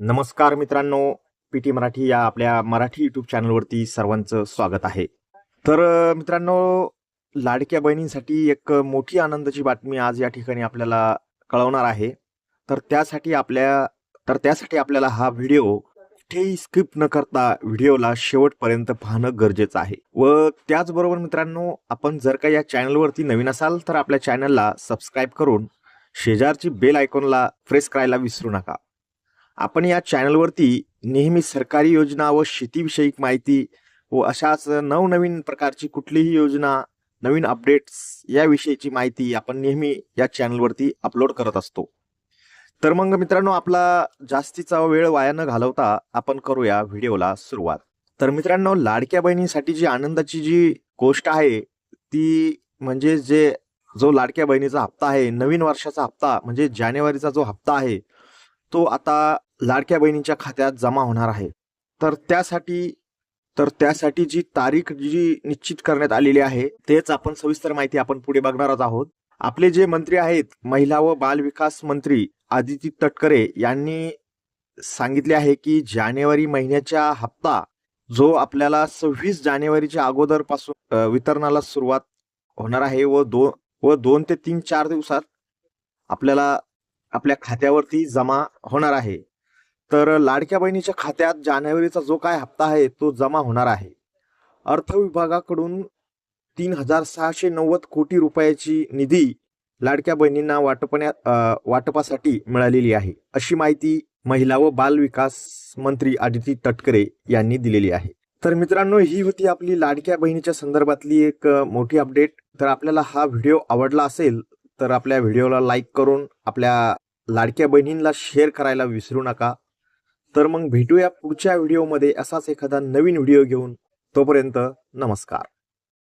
नमस्कार मित्रांनो P T Marathi या आपल्या मराठी युट्यूब चॅनलवरती सर्वांचं स्वागत आहे. तर मित्रांनो लाडक्या बहिणींसाठी एक मोठी आनंदाची बातमी आज या ठिकाणी आपल्याला कळवणार आहे. तर त्यासाठी आपल्या तर त्यासाठी आपल्याला हा व्हिडिओ कुठेही स्किप न करता व्हिडिओला शेवटपर्यंत पाहणं गरजेचं आहे. व त्याचबरोबर मित्रांनो आपण जर का या चॅनलवरती नवीन असाल तर आपल्या चॅनलला सबस्क्राईब करून शेजारची बेल आयकॉनला प्रेस करायला विसरू नका. आपण या चॅनलवरती नेहमी सरकारी योजना व शेतीविषयक माहिती व अशाच नवनवीन प्रकारची कुठलीही योजना नवीन अपडेट्स याविषयीची माहिती आपण नेहमी या चॅनलवरती अपलोड करत असतो. तर मग मित्रांनो आपला जास्तीचा वेळ वाया न घालवता आपण करूया व्हिडिओला सुरुवात. तर मित्रांनो लाडक्या बहिणीसाठी जी आनंदाची जी गोष्ट आहे ती म्हणजे जे जो लाडक्या बहिणीचा हप्ता आहे नवीन वर्षाचा हप्ता म्हणजे जानेवारीचा जो हप्ता आहे तो आता लाडक्या बहिणीच्या खात्यात जमा होणार आहे. तर त्यासाठी तर त्यासाठी जी तारीख जी निश्चित करण्यात आलेली आहे तेच आपण सविस्तर माहिती आपण पुढे बघणारच आहोत. आपले जे मंत्री आहेत महिला व बाल विकास मंत्री आदिती तटकरे यांनी सांगितले आहे की जानेवारी महिन्याच्या हप्ता जो आपल्याला सव्वीस जानेवारीच्या अगोदरपासून वितरणाला सुरुवात होणार आहे व दोन व दोन ते तीन चार दिवसात आपल्याला आपल्या खात्यावरती जमा होणार आहे. तर लाडक्या बहिणीच्या खात्यात जानेवारीचा जो काय हप्ता आहे तो जमा होणार आहे. अर्थ विभागाकडून तीन हजार सहाशे नव्वद कोटी रुपयाची निधी लाडक्या बहिणींना वाटपण्यात वाटपासाठी मिळालेली आहे. अशी माहिती महिला व बाल विकास मंत्री आदिती तटकरे यांनी दिलेली आहे. तर मित्रांनो ही होती आपली लाडक्या बहिणीच्या संदर्भातली एक मोठी अपडेट. तर आपल्याला हा व्हिडिओ आवडला असेल तर आपल्या व्हिडिओला लाईक करून आपल्या लाडक्या बहिणींना शेअर करायला विसरू नका. तर मग भेटूया पुढच्या व्हिडिओमध्ये असाच एखादा नवीन व्हिडिओ घेऊन. तोपर्यंत नमस्कार.